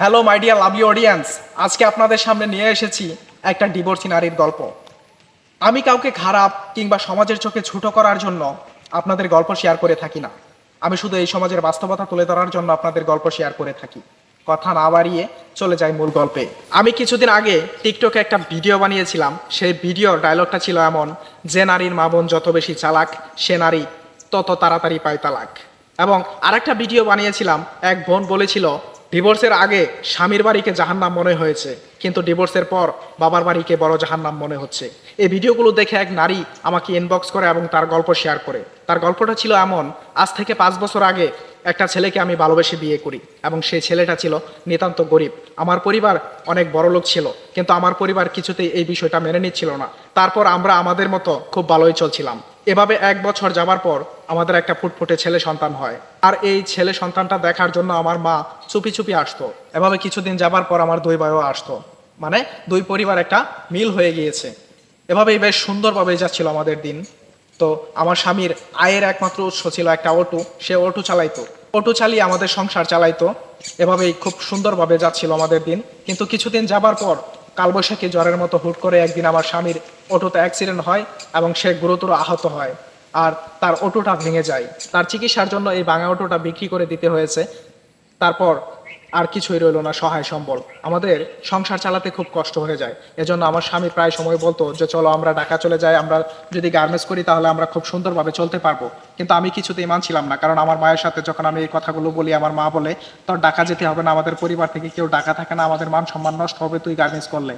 Hello my dear lovely audience আজকে আপনাদের সামনে নিয়ে এসেছি একটা ডিভোর্সি নারীর গল্প। আমি কাউকে খারাপ কিংবা সমাজের চোখে ছোট করার জন্য আপনাদের গল্প শেয়ার করে থাকি না। আমি শুধু এই সমাজের বাস্তবতা তুলে ধরার জন্য আপনাদের গল্প শেয়ার করে থাকি। কথা না বাড়িয়ে চলে যাই মূল গল্পে। আমি কিছুদিন আগে টিকটকে একটা ভিডিও বানিয়েছিলাম। সেই ভিডিওর ডায়লগটা ছিল এমন, যে নারীর মা বোন যত বেশি চালাক, সে নারী তত তাড়াতাড়ি পায় তালাক। এবং আরেকটা ভিডিও বানিয়েছিলাম। এক বোন বলেছিল ডিভোর্সের আগে স্বামীর বাড়িকে জাহান্নাম মনে হয়েছে, কিন্তু ডিভোর্সের পর বাবার বাড়িকে বড় জাহান্নাম মনে হচ্ছে। এই ভিডিওগুলো দেখে এক নারী আমাকে ইনবক্স করে এবং তার গল্প শেয়ার করে। তার গল্পটা ছিল এমন, আজ থেকে পাঁচ বছর আগে একটা ছেলেকে আমি ভালোবেসে বিয়ে করি এবং সেই ছেলেটা ছিল নিতান্ত গরিব। আমার পরিবার অনেক বড় লোক ছিল, কিন্তু আমার পরিবার কিছুতেই এই বিষয়টা মেনে নিচ্ছিল না। তারপর আমরা আমাদের মতো খুব ভালোই চলছিলাম। এভাবে এক বছর যাবার পর আমাদের একটা ফুটফুটে ছেলে সন্তান হয়। আর এই ছেলে সন্তানটা দেখার জন্য আমার মা চুপি চুপি আসতো। এভাবে কিছুদিন যাবার পর আমার দুই ভাইও আসতো। মানে দুই পরিবার একটা মিল হয়ে গিয়েছে। এভাবেই বেশ সুন্দরভাবে যাচ্ছিল আমাদের দিন। তো আমার স্বামীর আয়ের একমাত্র উৎস ছিল একটা অটো। সে অটো চালাইতো। অটো চালিয়ে আমাদের সংসার চালাইতো। এভাবেই খুব সুন্দরভাবে যাচ্ছিল আমাদের দিন। কিন্তু কিছুদিন যাবার পর কালবৈশাখী জ্বরের মতো হুট করে একদিন আমার স্বামীর অটোতে অ্যাক্সিডেন্ট হয় এবং সে গুরুতর আহত হয় আর তার অটোটা ভেঙে যায়। তার চিকিৎসার জন্য এই ভাঙা অটোটা বিক্রি করে দিতে হয়েছে। তারপর আর কিছুই রইল না সহায় সম্বল। আমাদের সংসার চালাতে খুব কষ্ট হয়ে যায়। এজন্য আমার স্বামী প্রায় সময় বলতো যে, চলো আমরা ঢাকা চলে যাই, আমরা যদি গার্মেন্টস করি তাহলে আমরা খুব সুন্দরভাবে চলতে পারব। কিন্তু আমি কিছুতেই মানছিলাম না, কারণ আমার মায়ের সাথে যখন আমি এই কথাগুলো বলি, আমার মা বলে, তোর ঢাকা যেতে হবে না, আমাদের পরিবার থেকে কেউ ঢাকা থাকে না, আমাদের মান সম্মান নষ্ট হবে, তুই গার্মেন্টস করলে।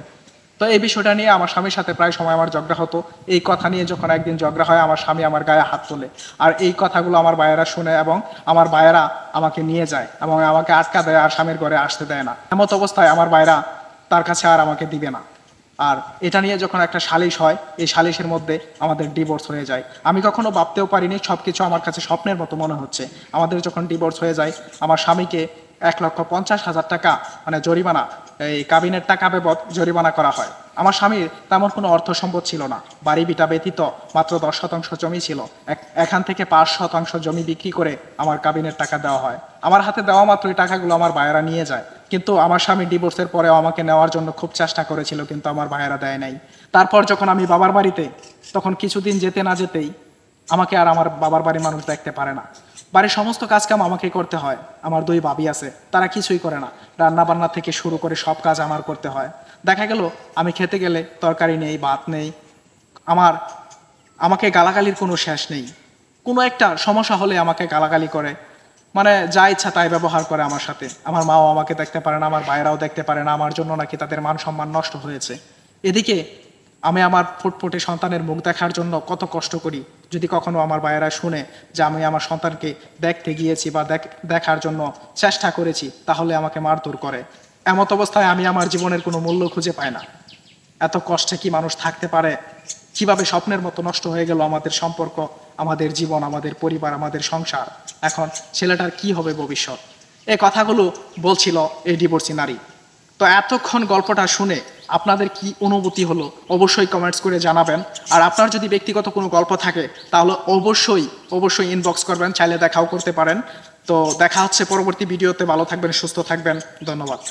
তো এই বিষয়টা নিয়ে আমার স্বামীর সাথে প্রায় সময় আমার ঝগড়া হতো। এই কথা নিয়ে যখন একদিন ঝগড়া হয়, আমার স্বামী আমার গায়ে হাত তোলে। আর এই কথাগুলো আমার ভাইয়েরা শুনে এবং আমার ভাইয়েরা আমাকে নিয়ে যায় এবং আমাকে আটকা দেয় আর স্বামীর ঘরে আসতে দেয় না। এমত অবস্থায় আমার ভাইরা তার কাছে আর আমাকে দিবে না। আর এটা নিয়ে যখন একটা সালিশ হয়, এই সালিশের মধ্যে আমাদের ডিভোর্স হয়ে যায়। আমি কখনো ভাবতেও পারিনি সব কিছু আমার কাছে স্বপ্নের মতো মনে হচ্ছে। আমাদের যখন ডিভোর্স হয়ে যায়, আমার স্বামীকে এক লক্ষ পঞ্চাশ হাজার টাকা মানে জরিমানা। এই কাবিনের টাকা বেবদ জরিমানা করা হয়। আমার স্বামীর তেমন কোনো অর্থ সম্পদ ছিল না। বাড়ি বিটা ব্যতীত মাত্র দশ শতাংশ জমি ছিল। এখান থেকে পাঁচ শতাংশ জমি বিক্রি করে আমার কাবিনের টাকা দেওয়া হয়। আমার হাতে দেওয়া মাত্র এই টাকাগুলো আমার ভাইয়েরা নিয়ে যায়। কিন্তু আমার স্বামী ডিভোর্সের পরেও আমাকে নেওয়ার জন্য খুব চেষ্টা করেছিল, কিন্তু আমার ভাইয়েরা দেয় নাই। তারপর যখন আমি বাবার বাড়িতে, তখন কিছুদিন যেতে না যেতেই আমাকে আর আমার বাবার বাড়ির মানুষ দেখতে পারে না। বাড়ির সমস্ত কাজ কাম আমাকে করতে হয়। আমার দুই ভাবি আছে, তারা কিছুই করে না। রান্না বান্না থেকে শুরু করে সব কাজ আমার করতে হয়। দেখা গেল, আমি খেতে গেলে তরকারি নেই, ভাত নেই। আমার, আমাকে গালাগালির কোনো শেষ নেই। কোনো একটা সমস্যা হলে আমাকে গালাগালি করে। মানে যা ইচ্ছা তাই ব্যবহার করে আমার সাথে। আমার মাও আমাকে দেখতে পারে না, আমার ভাইয়েরাও দেখতে পারে না, আমার জন্য নাকি তাদের মান সম্মান নষ্ট হয়েছে। এদিকে আমি আমার ফুটফুটে সন্তানের মুখ দেখার জন্য কত কষ্ট করি। যদি কখনো আমার ভাইয়েরা শুনে যে আমি আমার সন্তানকে দেখতে গিয়েছি বা দেখ- দেখার জন্য চেষ্টা করেছি, তাহলে আমাকে মারধর করে। এমত অবস্থায় আমি আমার জীবনের কোনো মূল্য খুঁজে পাই না। এত কষ্টে কি মানুষ থাকতে পারে? কীভাবে স্বপ্নের মতো নষ্ট হয়ে গেল আমাদের সম্পর্ক, আমাদের জীবন, আমাদের পরিবার, আমাদের সংসার? এখন ছেলেটার কি হবে ভবিষ্যৎ? এই কথাগুলো বলছিল এই ডিভোর্সি নারী। তো এতক্ষণ গল্পটা শুনে আপনাদের কি অনুভূতি হলো অবশ্যই কমেন্টস করে জানাবেন। আর আপনার যদি ব্যক্তিগত কোনো গল্প থাকে, তাহলে অবশ্যই অবশ্যই ইনবক্স করবেন, চাইলে দেখাও করতে পারেন। তো দেখা হচ্ছে পরবর্তী ভিডিওতে, ভালো থাকবেন, সুস্থ থাকবেন, ধন্যবাদ।